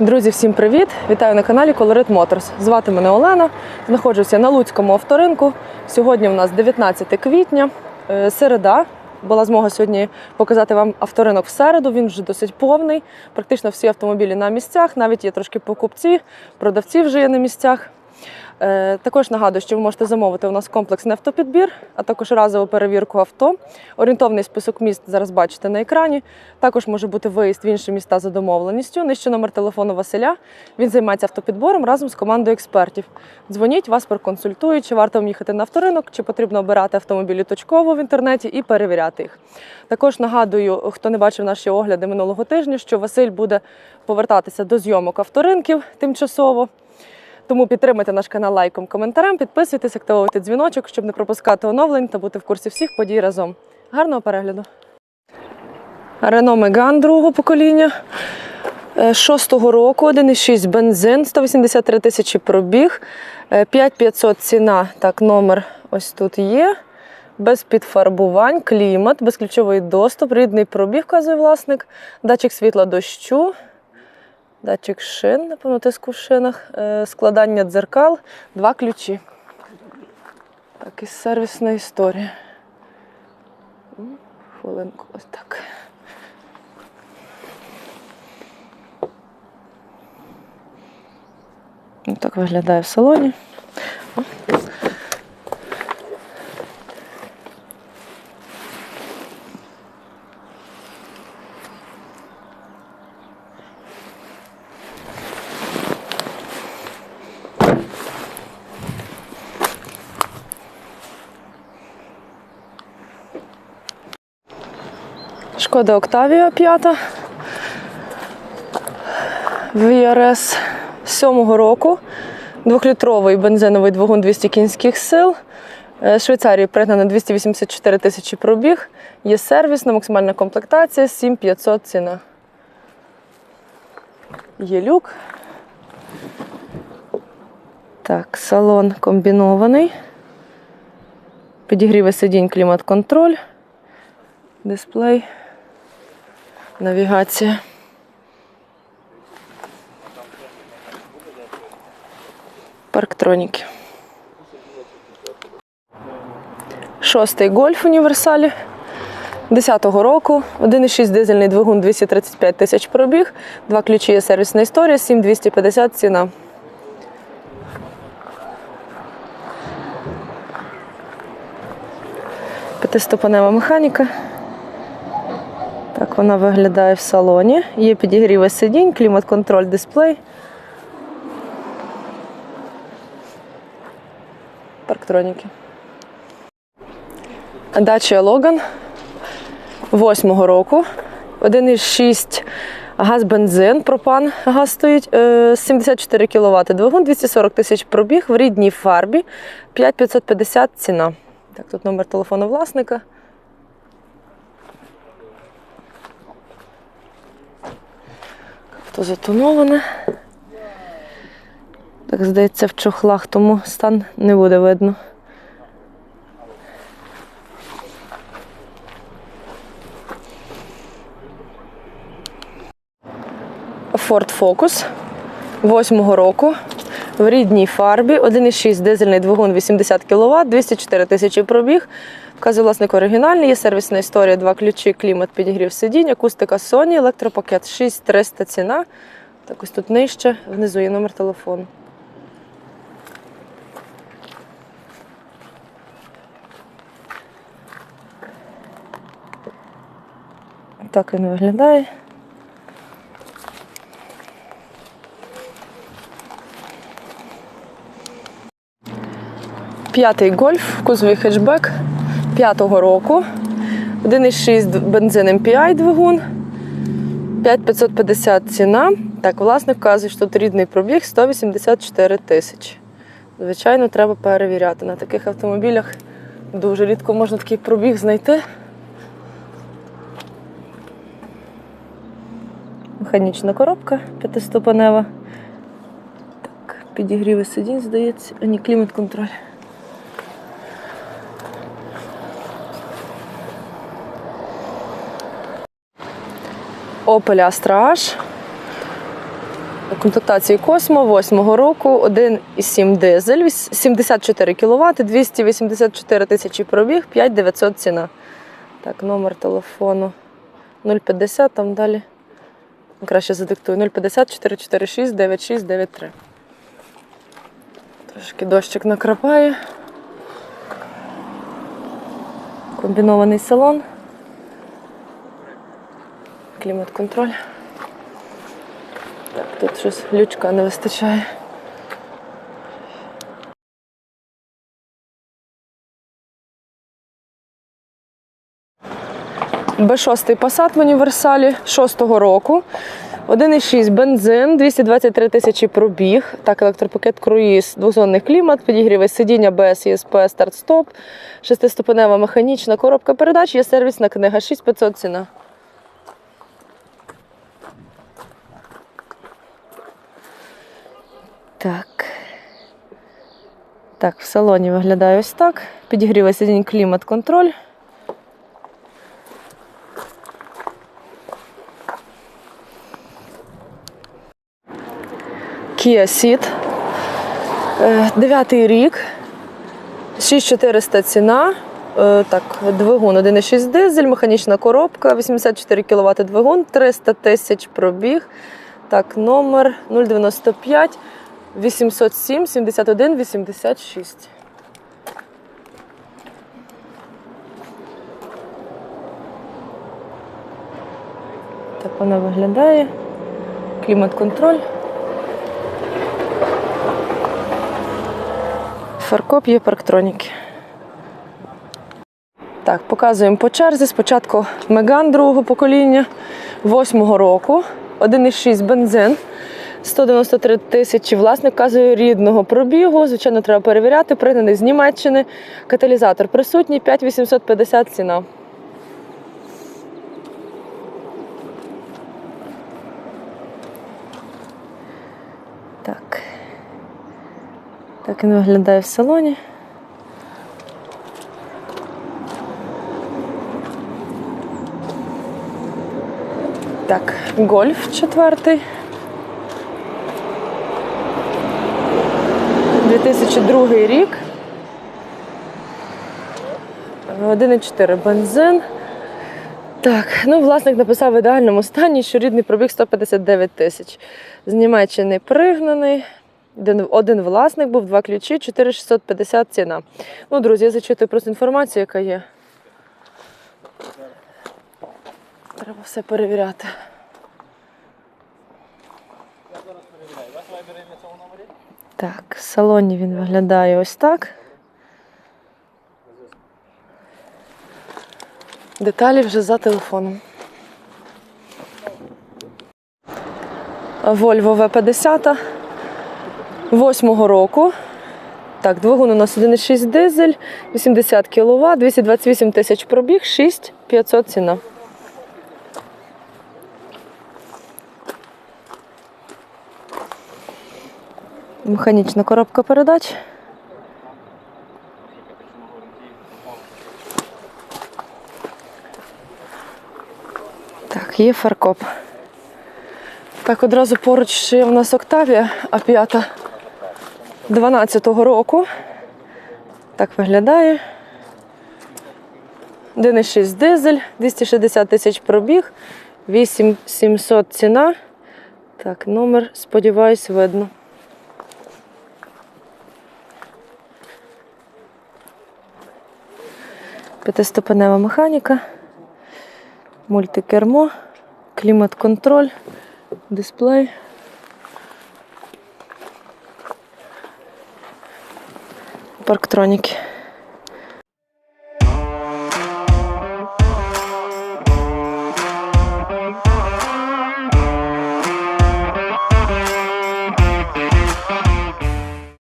Друзі, всім привіт! Вітаю на каналі Colorit Motors. Звати мене Олена. Знаходжуся на Луцькому авторинку. Сьогодні у нас 19 квітня, е, середа. Була змога сьогодні показати вам авторинок в середу. Він вже досить повний. Практично всі автомобілі на місцях. Навіть є трошки покупці, продавці вже є на місцях. Е, Також нагадую, що ви можете замовити у нас комплексний автопідбір, а також разову перевірку авто. Орієнтовний список міст зараз бачите на екрані. Також може бути виїзд в інші міста за домовленістю. Нижче номер телефону Василя. Він займається автопідбором разом з командою експертів. Дзвоніть, вас проконсультують, чи варто вам їхати на авторинок, чи потрібно обирати автомобілі точково в інтернеті і перевіряти їх. Також нагадую, хто не бачив наші огляди минулого тижня, що Василь буде повертатися до зйомок авторинків тимчасово. Тому підтримайте наш канал лайком, коментарем, підписуйтесь, активуйте дзвіночок, щоб не пропускати оновлень та бути в курсі всіх подій разом. Гарного перегляду! Рено Меган другого покоління. Е, Шостого року, 1,6 бензин, 183 тисячі пробіг, е, 5500 ціна. Так, номер ось тут є. Без підфарбувань, клімат, безключовий доступ, рідний пробіг, вказує власник, датчик світла дощу, датчик шин, напевно, тиску в шинах, е, складання дзеркал, два ключі. Так, і сервісна історія. Хвилинку, ось так. Так виглядає в салоні. Шкода Октавія 5. VRS 7 року. Двохлітровий бензиновий двигун 200 кінських сил. Е, Швейцарії пригнано 284 тисячі пробіг. Є сервісна, максимальна комплектація, 7500 ціна. Є люк. Так, салон комбінований. Підігріви сидінь, клімат-контроль, дисплей, навігація. Парктроніки. Шостий гольф універсалі 10-го року. 1,6 дизельний двигун 235 тисяч пробіг. Два ключі є сервісна історія, 7250 ціна. П'ятиступенева механіка. Так вона виглядає в салоні. Є підігріви сидінь, клімат-контроль, дисплей. Парктроніки. Дача Логан восьмого року. 1,6 газ бензин, пропан газ стоїть, е, 74 кВт. Двигун 240 тисяч пробіг в рідній фарбі, 5550 ціна. Так, тут номер телефону власника. Авто затоноване. Так, здається, в чохлах, тому стан не буде видно. Ford Focus 8 року. В рідній фарбі 1,6 дизельний двигун 80 кВт, 204 тисячі пробіг. Вказує власник оригінальний, є сервісна історія, два ключі, клімат, підігрів сидінь, акустика Sony, електропакет 6300 ціна. Так ось тут нижче, внизу є номер телефону. Так він виглядає. П'ятий гольф, кузовий хетчбек п'ятого року. 1,6 бензин MPI двигун. 5550 ціна. Так, власник вказує, що тут рідний пробіг 184 тисячі. Звичайно, треба перевіряти. На таких автомобілях дуже рідко можна такий пробіг знайти. Механічна коробка п'ятиступенева. Так, підігріви сидінь, здається, а ні, клімат-контроль. Opel Astra H комплектації Космо 8 року, 1,7 дизель, 74 кВт, 284 тисячі пробіг, 5900 ціна. Так, номер телефону 050, там далі. Краще задиктую 050 446 9693. Трошки дощик накрапає. Комбінований салон. Клімат-контроль. Так, тут щось лючка не вистачає. Б6 Passat в універсалі 6-го року. 1,6 бензин, 223 тисячі пробіг. Так, електропакет круїз, двозонний клімат, підігріве сидіння БС, ЄСП, старт-стоп, шестиступенева механічна коробка передач, є сервісна книга 6500 ціна. Так. Так, в салоні виглядає ось так. Підігріве сидінь клімат-контроль. Kia Ceed. Е, Дев'ятий рік. 6400 ціна. Е, Так, двигун 1,6 дизель, механічна коробка, 84 кВт двигун, 300 тисяч пробіг. Так, номер 095 807 71 86. Так вона виглядає. Клімат-контроль. Фаркоп є парктроніки. Так, показуємо по черзі. Спочатку Меган другого покоління, восьмого року, 1,6 бензин, 193 тисячі. Власник вказує рідного пробігу. Звичайно, треба перевіряти. Пригнаний з Німеччини. Каталізатор присутній, 5850 ціна. Так. Так він виглядає в салоні. Так, гольф четвертий. 2002 рік. 1,4 бензин. Так, ну власник написав в ідеальному стані, що рідний пробіг 159 тисяч. З Німеччини пригнаний. Один, власник був, два ключі, 4650 ціна. Ну, друзі, я зачитую просто інформацію, яка є. Треба все перевіряти. Так, в салоні він виглядає ось так. Деталі вже за телефоном. Volvo V50 восьмого року. Так, двигун у нас 1,6 дизель, 80 кВт, 228 тисяч пробіг, 6500 ціна. Механічна коробка передач. Так, є фаркоп. Так, одразу поруч ще в нас Октавія А5 12-го року. Так виглядає. 1,6 дизель, 260 тисяч пробіг, 8700 ціна. Так, номер, сподіваюсь, видно. П'ятиступенева механіка, мультикермо, клімат-контроль, дисплей. Парктроніки.